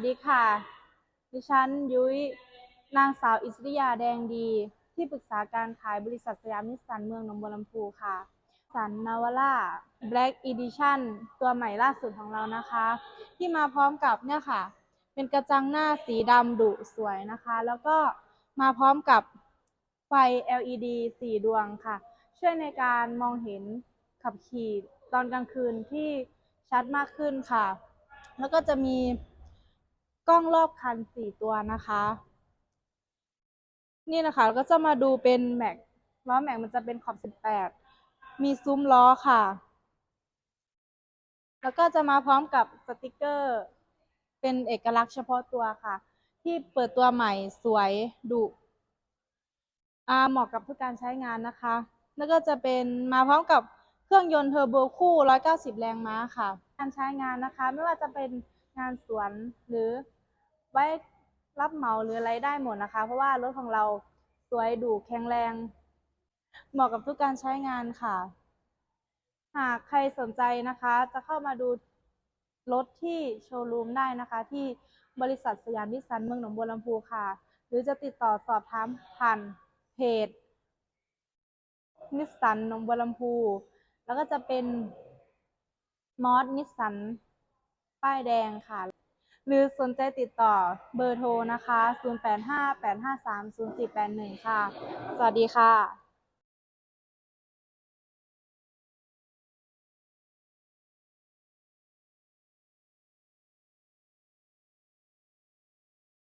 วัสดีค่ะ ดิฉันยุ้ยนางสาวอิสริยาแดงดี ที่ปรึกษาการขายบริษัทสยามนิสสันเมืองหนองบัวลำพูค่ะ สันนาวาร่า Black Edition ตัวใหม่ล่าสุดของเรานะคะ ที่มาพร้อมกับเนี่ยค่ะ เป็นกระจังหน้าสีดำดุสวยนะคะ แล้วก็มาพร้อมกับไฟ LED สี่ดวงค่ะ ช่วยในการมองเห็นขับขี่ตอนกลางคืนที่ชัดมากขึ้นค่ะ แล้วก็จะมี กล้องรอบคันสี่ตัวนะคะ นี่นะคะก็จะมาดูเป็นแม็กล้อแม็กมันจะเป็นขอบสิบแปดมีซุ้มล้อค่ะ แล้วก็จะมาพร้อมกับสติกเกอร์ เป็นเอกลักษณ์เฉพาะตัวค่ะ ที่เปิดตัวใหม่สวยดุอ่าเหมาะกับทุกการใช้งานนะคะ แล้วก็จะเป็นมาพร้อมกับเครื่องยนต์เทอร์โบคู่ 190 แรงม้าค่ะ การใช้งานนะคะ ไม่ว่าจะเป็นงานสวนหรือ ไว้รับเหมาหรืออะไรได้หมดนะคะ เพราะว่ารถของเราสวยดุแข็งแรง เหมาะกับทุกการใช้งานค่ะ หากใครสนใจนะคะ จะเข้ามาดูรถที่โชว์รูมได้นะคะ ที่บริษัทสยามนิสันเมืองหนองบัวลำพูค่ะ หรือจะติดต่อสอบถามผ่านเพจนิสสันหนองบัวลำพู แล้วก็จะเป็นมอสนิสสันป้ายแดงค่ะ หรือสนใจติดต่อเบอร์โทรนะคะ 0858530481 ค่ะ สวัสดีค่ะ